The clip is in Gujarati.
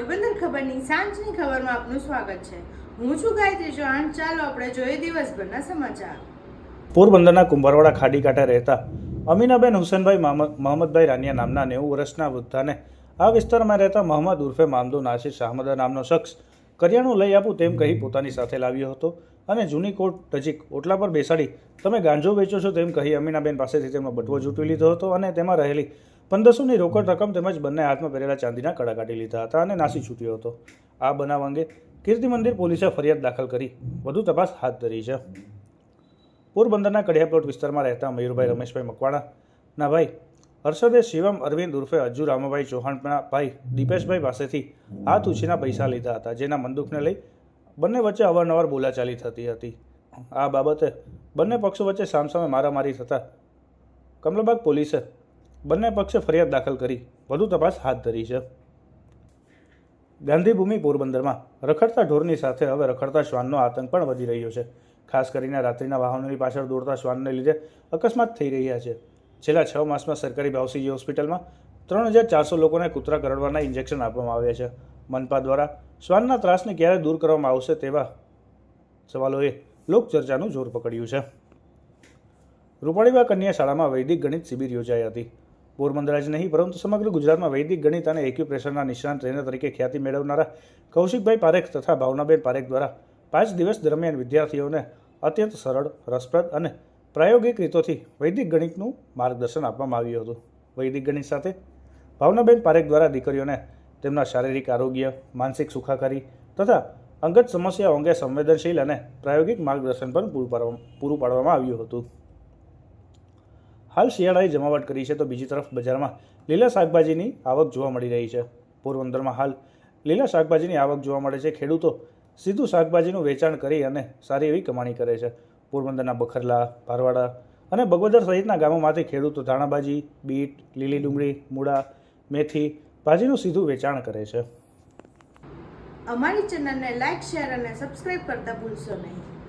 ખબરમાં આપનું સ્વાગત છે. હું છું ગાયત્રી ચૌહાણ, ચાલો આપણે જોઈએ દિવસભરના સમાચાર. પોરબંદરના કુંભારવાડા ખાડી કાંઠે રહેતા અમીનાબેન હુસેનભાઈ મોહમ્મદભાઈ રાનિયા નામના નેવું વર્ષના વૃદ્ધાને આ વિસ્તારમાં રહેતા મોહમ્મદ ઉર્ફે મામદુ નાસિર શાહમદા નામનો શખ્સ કરિયાણું લઈ આપું તેમ કહી પોતાની સાથે લાવ્યો હતો અને જૂની કોટ નજીક ઓટલા પર બેસાડી, તમે ગાંજો વેચો છો તેમ કહી અમીનાબેન પાસેથી તેમનો બટવો જૂટી લીધો હતો અને તેમાં રહેલી પંદરસોની રોકડ રકમ તેમજ બંને હાથમાં પહેરેલા ચાંદીના કડા કાઢી લીધા હતા અને નાસી છૂટ્યો હતો. આ બનાવ અંગે કીર્તિ મંદિર પોલીસે ફરિયાદ દાખલ કરી. વધુ તપાસ હાથ ધરી છે. પોરબંદરના કડિયા પ્લોટ વિસ્તારમાં રહેતા મયુરભાઈ રમેશભાઈ મકવાણાના ભાઈ હર્ષદે શિવમ અરવિંદ ઉર્ફે અજ્જુ રામાભાઈ ચૌહાણના ભાઈ દીપેશભાઈ પાસેથી હાથ ઉછીના પૈસા લીધા હતા, જેના મનદુખને લઈ બંને વચ્ચે અવારનવાર બોલાચાલી થતી હતી. આ બાબતે બંને પક્ષો વચ્ચે સામસામે મારામારી થતાં કમલાબાગ પોલીસે બંને પક્ષે ફરિયાદ દાખલ કરી. વધુ તપાસ હાથ ધરી છે. ગાંધીભૂમિ પોરબંદરમાં રખડતા ઢોરની સાથે હવે રખડતા શ્વાનનો આતંક પણ વધી રહ્યો છે. ખાસ કરીને રાત્રિના વાહનોની પાછળ દોડતા શ્વાનને લીધે અકસ્માત થઈ રહ્યા છે. છેલ્લા છ માસમાં સરકારી ભાવસીજી હોસ્પિટલમાં ત્રણ હજાર ચારસો લોકોને કૂતરા કરડવાના ઇન્જેક્શન આપવામાં આવ્યા છે. મનપા દ્વારા શ્વાનના ત્રાસને ક્યારે દૂર કરવામાં આવશે તેવા સવાલોએ લોકચર્ચાનું જોર પકડ્યું છે. રૂપાળીબા કન્યા શાળામાં વૈદિક ગણિત શિબિર યોજાઈ હતી. પોરબંદર જ નહીં, પરંતુ સમગ્ર ગુજરાતમાં વૈદિક ગણિત અને એક્યુપ્રેશરના નિષ્ણાંત ટ્રેનર તરીકે ખ્યાતિ મેળવનારા કૌશિકભાઈ પારેખ તથા ભાવનાબેન પારેખ દ્વારા પાંચ દિવસ દરમિયાન વિદ્યાર્થીઓને અત્યંત સરળ, રસપ્રદ અને પ્રાયોગિક રીતોથી વૈદિક ગણિતનું માર્ગદર્શન આપવામાં આવ્યું હતું. વૈદિક ગણિત સાથે ભાવનાબેન પારેખ દ્વારા દીકરીઓને તેમના શારીરિક આરોગ્ય, માનસિક સુખાકારી તથા અંગત સમસ્યાઓ અંગે સંવેદનશીલ અને પ્રાયોગિક માર્ગદર્શન પણ પૂરું પાડવા પૂરું પાડવામાં આવ્યું હતું. હાલ શિયાળાએ જમાવટ કરી છે તો બીજી તરફ બજારમાં લીલા શાકભાજીની આવક જોવા મળી રહી છે. પોરબંદરમાં હાલ લીલા શાકભાજીની આવક જોવા મળે છે. ખેડૂતો સીધું શાકભાજીનું વેચાણ કરી અને સારી એવી કમાણી કરે છે. પોરબંદરના બખરલા, ભારવાડા અને બગોદર સહિતના ગામોમાંથી ખેડૂતો ધાણાભાજી, બીટ, લીલી ડુંગળી, મૂળા, મેથી ભાજીનું સીધું વેચાણ કરે છે. અમારી ચેનલને લાઇક શેર અને સબસ્ક્રાઇબ કરતા ભૂલશો નહીં.